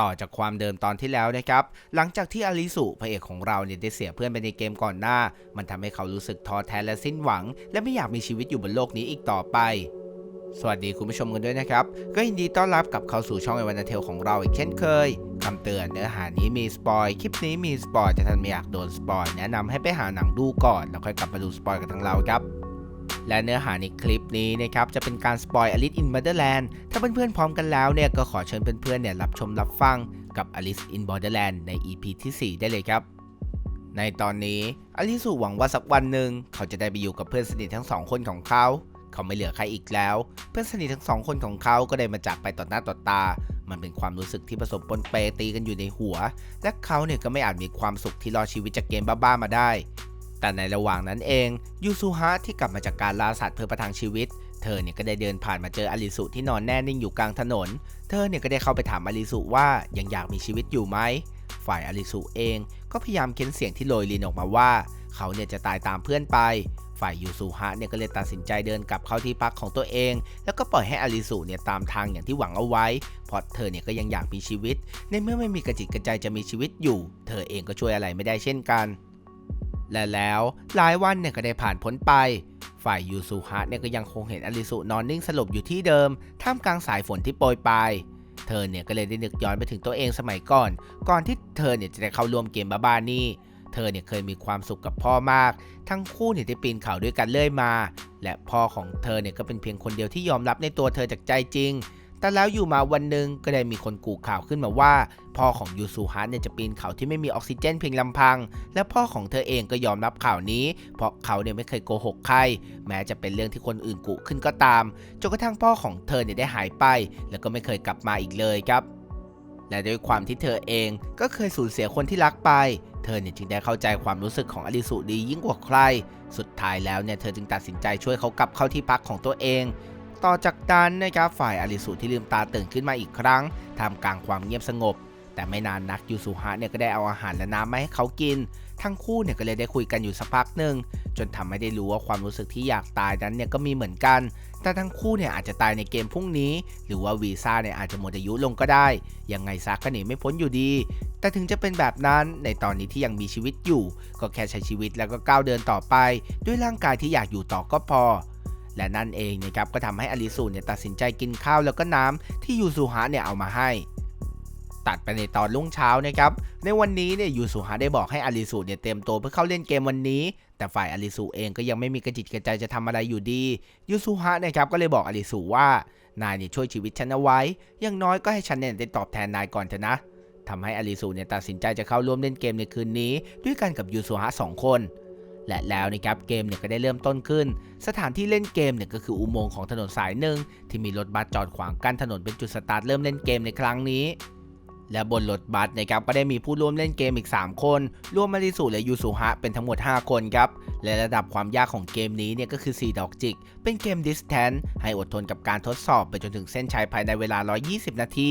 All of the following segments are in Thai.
ต่อจากความเดิมตอนที่แล้วนะครับ หลังจากที่อาริสุพระเอกของเราเนี่ยได้เสียเพื่อนไปในเกมก่อนหน้า มันทำให้เขารู้สึกท้อแท้และสิ้นหวัง และไม่อยากมีชีวิตอยู่บนโลกนี้อีกต่อไป สวัสดีคุณผู้ชมกันด้วยนะครับ ก็ยินดีต้อนรับกลับเข้าสู่ช่องไอวันเทลของเราอีกเช่นเคยคำเตือนเนื้อหานี้มีสปอย คลิปนี้มีสปอยแต่ท่านไม่อยากโดนสปอยแนะนำให้ไปหาหนังดูก่อนแล้วค่อยกลับมาดูสปอยกันทั้งเราครับ และเนื้อหาในคลิปนี้นะครับจะเป็นการสปอย Alice in Borderland ถ้าเพื่อนๆพร้อมกันแล้วเนี่ยก็ขอเชิญเพื่อนๆเนี่ยรับชมรับฟังกับ Alice in Borderland ใน EP ที่ 4 ได้เลยครับ ในตอนนี้อลิสุหวังว่าสักวันหนึ่งเขาจะได้ไปอยู่กับเพื่อนสนิททั้งสองคนของเขา เขาไม่เหลือใครอีกแล้ว เพื่อนสนิททั้งสองคนของเขาก็ได้มาจากไปต่อหน้าต่อตา มันเป็นความรู้สึกที่ผสมปนเปตีกันอยู่ในหัว และเขาเนี่ยก็ไม่อาจมีความสุขที่รอดชีวิตจากเกมบ้าๆมาได้ แต่ในระหว่างนั้นเองยูซูฮะที่กลับมาจากการล่าสัตว์เพื่อประทังชีวิต เธอเนี่ยก็ได้เดินผ่านมาเจออลิสุที่นอนแน่นิ่งอยู่กลางถนน เธอเนี่ยก็ได้เข้าไปถามอลิสุว่ายังอยากมีชีวิตอยู่ไหมฝ่ายอลิสุเองก็พยายามเค้นเสียงที่โรยลินออกมาว่า เขาเนี่ยจะตายตามเพื่อนไป ฝ่ายยูซูฮะเนี่ยก็เลยตัดสินใจเดินกลับเข้าที่พักของตัวเอง แล้วก็ปล่อยให้อลิสุเนี่ยตามทางอย่างที่หวังเอาไว้เพราะเธอเนี่ยก็ยังอยากมีชีวิต ในเมื่อไม่มีกระจิตกระใจจะมีชีวิตอยู่ เธอเองก็ช่วยอะไรไม่ได้เช่นกัน และแล้วหลายวันเนี่ยก็ได้ผ่านพ้นไป ฝ่ายยูซูฮะเนี่ยก็ยังคงเห็นอลิสุนอนนิ่งสลบอยู่ที่เดิม ท่ามกลางสายฝนที่โปรยปลายเธอเนี่ยก็เลยได้นึกย้อนไปถึงตัวเองสมัยก่อน ก่อนที่เธอเนี่ยจะได้เข้าร่วมเกมบ้าๆนี่เธอเนี่ยเคยมีความสุขกับพ่อมาก ทั้งคู่เนี่ยได้ปีนเขาด้วยกันเรื่อยมา และพ่อของเธอเนี่ยก็เป็นเพียงคนเดียวที่ยอมรับในตัวเธอจากใจจริง แต่แล้วอยู่มาวันหนึ่งก็ได้มีคนกูข่าวขึ้นมาว่า พ่อของยูซูฮะเนี่ยจะปีนเขาที่ไม่มีออกซิเจนเพียงลำพัง และพ่อของเธอเองก็ยอมรับข่าวนี้ เพราะเขาเนี่ยไม่เคยโกหกใคร แม้จะเป็นเรื่องที่คนอื่นกุขึ้นก็ตามจนกระทั่งพ่อของเธอเนี่ยได้หายไป แล้วก็ไม่เคยกลับมาอีกเลยครับและด้วยความที่เธอเองก็เคยสูญเสียคนที่รักไป เธอเนี่ยจึงได้เข้าใจความรู้สึกของอลิสุดียิ่งกว่าใคร สุดท้ายแล้วเนี่ยเธอจึงตัดสินใจช่วยเขากลับเข้าที่พักของตัวเอง ต่อจากนั้นนะครับฝ่ายอลิสุที่ลืมตาตื่นขึ้นมาอีกครั้งท่ามกลางความเงียบสงบ แต่ไม่นานนักยูสุฮะเนี่ยก็ได้เอาอาหารและน้ำมาให้เขากิน ทั้งคู่เนี่ยก็เลยได้คุยกันอยู่สักพักหนึ่งจนทำให้ได้รู้ว่าความรู้สึกที่อยากตายนั้นเนี่ยก็มีเหมือนกัน แต่ทั้งคู่เนี่ยอาจจะตายในเกมพรุ่งนี้ หรือว่าวีซ่าเนี่ยอาจจะหมดอายุลงก็ได้ ยังไงซะก็หนีไม่พ้นอยู่ดี แต่ถึงจะเป็นแบบนั้นในตอนนี้ที่ยังมีชีวิตอยู่ ก็แค่ใช้ชีวิตแล้วก็ก้าวเดินต่อไป ด้วยร่างกายที่อยากอยู่ต่อก็พอ และนั่นเองนะครับก็ทำให้อลิสุเนี่ยตัดสินใจกินข้าวแล้วก็น้ำที่ยูซูฮะเนี่ยเอามาให้ ตัดไปในตอนรุ่งเช้านะครับในวันนี้เนี่ยยูสุฮะได้บอกให้อาริสุเนี่ยเตรียมตัวเพื่อเข้าเล่นเกมวันนี้ แต่ฝ่ายอาริสุเองก็ยังไม่มีกระจิตกระใจจะทำอะไรอยู่ดียูสุฮะนะครับก็เลยบอกอาริสุว่านายเนี่ยช่วยชีวิตฉันเอาไว้ อย่างน้อยก็ให้ฉันเนี่ยได้ตอบแทนนายก่อนเถอะนะทำให้อาริสุเนี่ยตัดสินใจจะเข้าร่วมเล่นเกมในคืนนี้ ด้วยกันกับยูสุฮะสองคน และแล้วนะครับเกมเนี่ยก็ได้เริ่มต้นขึ้น สถานที่เล่นเกมเนี่ยก็คืออุโมงค์ของถนนสายหนึ่งที่มีรถบัสจอดขวางกั้นถนนเป็นจุดสตาร์ทเริ่มเล่นเกมในครั้งนี้และบนรถบัสนะครับก็ได้มีผู้ร่วมเล่นเกมอีก 3 คน รวมมาริสุและยูสุฮะเป็นทั้งหมด 5 คนครับ และระดับความยากของเกมนี้เนี่ยก็คือ 4 ดอกจิก เป็นเกม Distance ให้อดทนกับการทดสอบไปจนถึงเส้นชัยภายในเวลา 120 นาที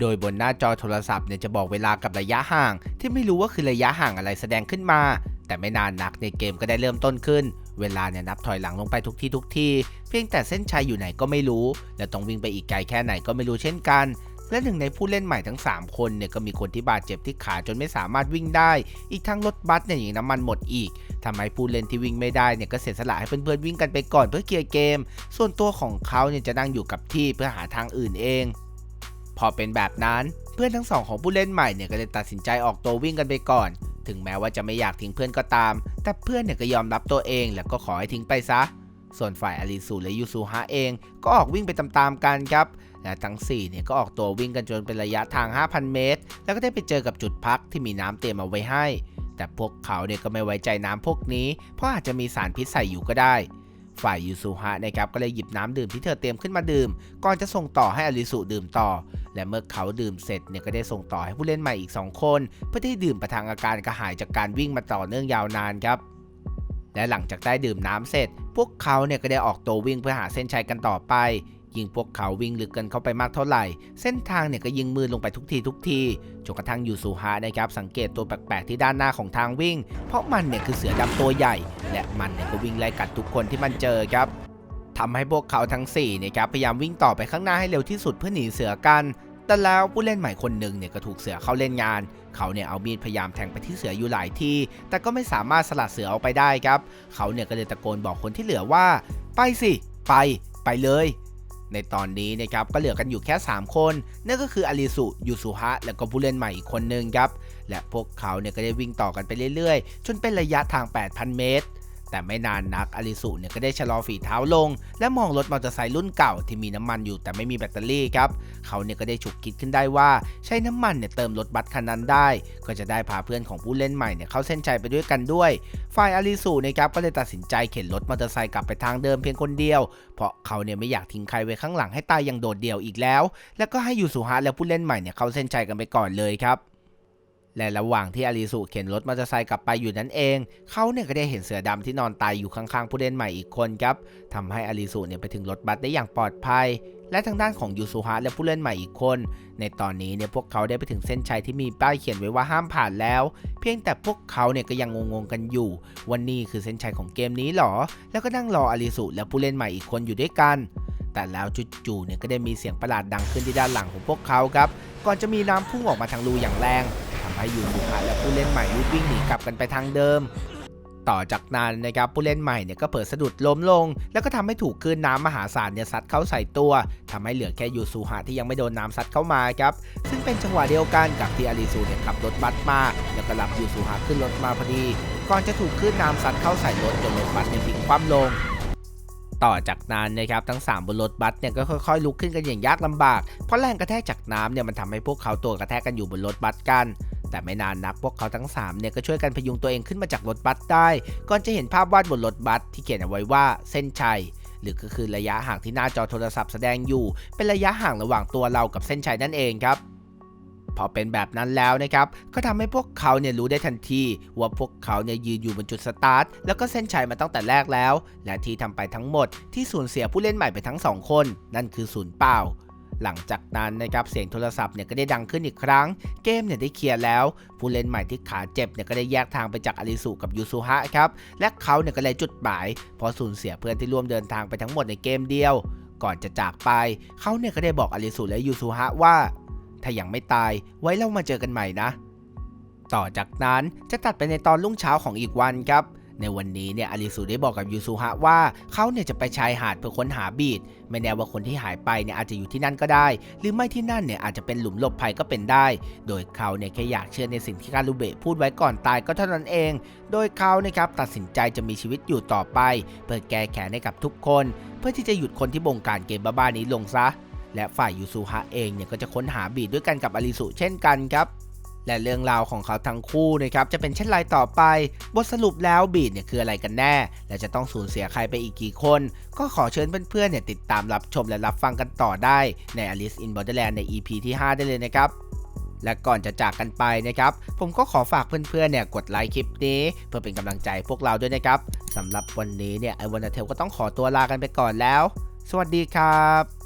โดยบนหน้าจอโทรศัพท์เนี่ยจะบอกเวลากับระยะห่าง ที่ไม่รู้ว่าคือระยะห่างอะไรแสดงขึ้นมา แต่ไม่นานนักในเกมก็ได้เริ่มต้นขึ้น เวลาเนี่ยนับถอยหลังลงไปทุกที่ทุกที่ เพียงแต่เส้นชัยอยู่ไหนก็ไม่รู้ และต้องวิ่งไปอีกไกลแค่ไหนก็ไม่รู้เช่นกัน และหนึ่งในผู้เล่นใหม่ทั้ง 3 คนเนี่ยก็มีคนที่บาดเจ็บที่ขาจนไม่สามารถวิ่งได้ อีกทั้งรถบัสเนี่ยยังน้ำมันหมดอีกทำให้ผู้เล่นที่วิ่งไม่ได้เนี่ยก็เสียสละให้เพื่อนๆวิ่งกันไปก่อนเพื่อเคลียร์เกม ส่วนตัวของเขาเนี่ยจะนั่งอยู่กับที่เพื่อหาทางอื่นเอง พอเป็นแบบนั้นเพื่อนทั้งสองของผู้เล่นใหม่เนี่ยก็เลยตัดสินใจออกตัววิ่งกันไปก่อน ถึงแม้ว่าจะไม่อยากทิ้งเพื่อนก็ตาม แต่เพื่อนเนี่ยก็ยอมรับตัวเองแล้วก็ขอให้ทิ้งไปซะ ส่วนฝ่ายอาริสุและยูซูฮะเองก็ออกวิ่งไปตามๆกันครับและทั้ง4เนี่ยก็ออกตัววิ่งกันจนเป็นระยะทาง 5,000 เมตร แล้วก็ได้ไปเจอกับจุดพักที่มีน้ำเตรียมเอาไว้ให้ แต่พวกเขาเนี่ยก็ไม่ไว้ใจน้ำพวกนี้ เพราะอาจจะมีสารพิษใส่อยู่ก็ได้ฝ่ายยูซูฮะนะครับก็เลยหยิบน้ำดื่มที่เธอเตรียมขึ้นมาดื่ม ก่อนจะส่งต่อให้อาริสุดื่มต่อ และเมื่อเขาดื่มเสร็จเนี่ยก็ได้ส่งต่อให้ผู้เล่นใหม่อีก 2 คน เพื่อที่ดื่มประทังอาการกระหายจากการวิ่งมาต่อเนื่องยาวนานครับและหลังจากได้ดื่มน้ำเสร็จ พวกเขาเนี่ยก็ได้ออกตัววิ่งเพื่อหาเส้นชัยกันต่อไป ยิ่งพวกเขาวิ่งลึกกันเข้าไปมากเท่าไหร่ เส้นทางเนี่ยก็ยิ่งมืดลงไปทุกทีทุกทีจนกระทั่งยูซูฮะนะครับสังเกตตัวแปลกๆที่ด้านหน้าของทางวิ่ง เพราะมันเนี่ยคือเสือดำตัวใหญ่ และมันเนี่ยก็วิ่งไล่กัดทุกคนที่มันเจอครับทำให้พวกเขาทั้ง4นะครับพยายามวิ่งต่อไปข้างหน้าให้เร็วที่สุดเพื่อหนีเสือกัน แต่แล้วผู้เล่นใหม่คนหนึ่งเนี่ยก็ถูกเสือเข้าเล่นงาน เขาเนี่ยเอามีดพยายามแทงไปที่เสืออยู่หลายที่ แต่ก็ไม่สามารถสลัดเสือออกไปได้ครับ เขาเนี่ยก็เลยตะโกนบอกคนที่เหลือว่า ไปสิ ไป ไปเลย ในตอนนี้นะครับก็เหลือกันอยู่แค่ 3 คน นั่นก็คืออาริสุ ยูสุฮะ และก็ผู้เล่นใหม่อีกคนนึงครับ และพวกเขาเนี่ยก็ได้วิ่งต่อกันไปเรื่อยๆ จนเป็นระยะทาง 8,000 เมตร แต่ไม่นานนักอาริสุเนี่ยก็ได้ชะลอฝีเท้าลง และมองรถมอเตอร์ไซค์รุ่นเก่าที่มีน้ำมันอยู่แต่ไม่มีแบตเตอรี่ครับเขาเนี่ยก็ได้ฉุกคิดขึ้นได้ว่าใช้น้ำมันเนี่ยเติมรถบัสคันนั้นได้ ก็จะได้พาเพื่อนของผู้เล่นใหม่เนี่ยเข้าเส้นชัยไปด้วยกันด้วย ฝ่ายอาริสุนะครับก็เลยตัดสินใจเข็นรถมอเตอร์ไซค์กลับไปทางเดิมเพียงคนเดียว เพราะเขาเนี่ยไม่อยากทิ้งใครไว้ข้างหลังให้ตายอย่างโดดเดี่ยวอีกแล้ว แล้วก็ให้ยูสุฮะและผู้เล่นใหม่เนี่ยเข้าเส้นชัยกันไปก่อนเลยครับ และระหว่างที่อาริสุเข็นรถมอเตอร์ไซค์กลับไปอยู่นั่นเอง เขาเนี่ยก็ได้เห็นเสือดำที่นอนตายอยู่ข้างๆผู้เล่นใหม่อีกคนครับทำให้อาริสุเนี่ยไปถึงรถบัสได้อย่างปลอดภัย และทางด้านของยูสุฮะและผู้เล่นใหม่อีกคน ในตอนนี้เนี่ยพวกเขาได้ไปถึงเส้นชัยที่มีป้ายเขียนไว้ว่าห้ามผ่านแล้ว เพียงแต่พวกเขาเนี่ยก็ยังงงๆกันอยู่ว่านี่คือเส้นชัยของเกมนี้หรอ แล้วก็นั่งรออาริสุและผู้เล่นใหม่อีกคนอยู่ด้วยกันแต่แล้วจู่ๆเนี่ยก็ได้มีเสียงประหลาดดังขึ้นที่ด้านหลังของพวกเขาครับ ก่อนจะมีน้ำพุ่งออกมาทางรูอย่างแรง ให้ยูสุฮะและผู้เล่นใหม่รีบวิ่งหนีกลับกันไปทางเดิม ต่อจากนั้นนะครับผู้เล่นใหม่เนี่ยก็เปิดสะดุดล้มลง แล้วก็ทำให้ถูกคลื่นน้ำมหาศาลเนี่ยซัดเข้าใส่ตัวทำให้เหลือแค่ยูซูฮะที่ยังไม่โดนน้ำซัดเข้ามาครับซึ่งเป็นจังหวะเดียวกันกับที่อาริซูเนี่ยขับรถบัสมาแล้วก็รับยูซูฮะขึ้นรถมาพอดี ก่อนจะถูกคลื่นน้ำซัดเข้าใส่รถจนรถบัสเนี่ยพลิกคว่ำลงต่อจากนั้นนะครับทั้ง 3 บนรถบัสเนี่ยก็ค่อยๆลุกขึ้นกันอย่างยากลำบากเพราะแรงกระแทกจากน้ำเนี่ยมันทำให้พวกเขาตัวกระแทกกันอยู่บนรถบัสกัน แต่ไม่นานนักพวกเขาทั้ง3เนี่ยก็ช่วยกันพยุงตัวเองขึ้นมาจากรถบัสได้ก่อนจะเห็นภาพวาดบนรถบัสที่เขียนเอาไว้ว่าเส้นชัยหรือก็คือระยะห่างที่หน้าจอโทรศัพท์แสดงอยู่ เป็นระยะห่างระหว่างตัวเรากับเส้นชัยนั่นเองครับ พอเป็นแบบนั้นแล้วนะครับ ก็ทำให้พวกเขาเนี่ยรู้ได้ทันทีว่าพวกเขาเนี่ยยืนอยู่บนจุดสตาร์ทแล้วก็เส้นชัยมาตั้งแต่แรกแล้ว และที่ทำไปทั้งหมดที่สูญเสียผู้เล่นใหม่ไปทั้งสองคน นั่นคือศูนย์เปล่า หลังจากนั้นนะครับเสียงโทรศัพท์เนี่ยก็ได้ดังขึ้นอีกครั้ง เกมเนี่ยได้เคลียร์แล้ว ผู้เล่นใหม่ที่ขาเจ็บเนี่ยก็ได้แยกทางไปจากอาริสุกับยูซุฮะครับและเขาเนี่ยก็เลยจุดหมายเพราะสูญเสียเพื่อนที่ร่วมเดินทางไปทั้งหมดในเกมเดียว ก่อนจะจากไปเขาเนี่ยก็ได้บอกอาริสุและยูซุฮะว่า ถ้ายังไม่ตายไว้เรามาเจอกันใหม่นะต่อจากนั้นจะตัดไปในตอนรุ่งเช้าของอีกวันครับ ในวันนี้เนี่ยอาริสุได้บอกกับยูซุฮะว่าเขาเนี่ยจะไปชายหาดเพื่อค้นหาบีดไม่แน่ว่าคนที่หายไปเนี่ยอาจจะอยู่ที่นั่นก็ได้ หรือไม่ที่นั่นเนี่ยอาจจะเป็นหลุมหลบภัยก็เป็นได้ โดยเขาเนี่ยแค่อยากเชื่อในสิ่งที่คารุเบะพูดไว้ก่อนตายก็เท่านั้นเอง โดยเขานะครับตัดสินใจจะมีชีวิตอยู่ต่อไป เพื่อแก้แค้นให้กับทุกคน เพื่อที่จะหยุดคนที่บงการเกมบ้าๆนี้ลงซะ และฝ่ายยูซูฮะเองเนี่ยก็จะค้นหาบีดด้วยกันกับอาริสุเช่นกันครับ และเรื่องราวของเขาทั้งคู่นะครับจะเป็นเช่นไรต่อไป บทสรุปแล้วบีดเนี่ยคืออะไรกันแน่ และจะต้องสูญเสียใครไปอีกกี่คน ก็ขอเชิญเพื่อนๆเนี่ยติดตามรับชมและรับฟังกันต่อได้ใน Alice in Borderland ใน EP ที่ 5 ได้เลยนะครับและก่อนจะจากกันไปนะครับ ผมก็ขอฝากเพื่อนๆเนี่ยกดไลค์คลิปนี้ เพื่อเป็นกำลังใจพวกเราด้วยนะครับสำหรับวันนี้เนี่ยไอวันเทลก็ต้องขอตัวลากันไปก่อนแล้ว สวัสดีครับ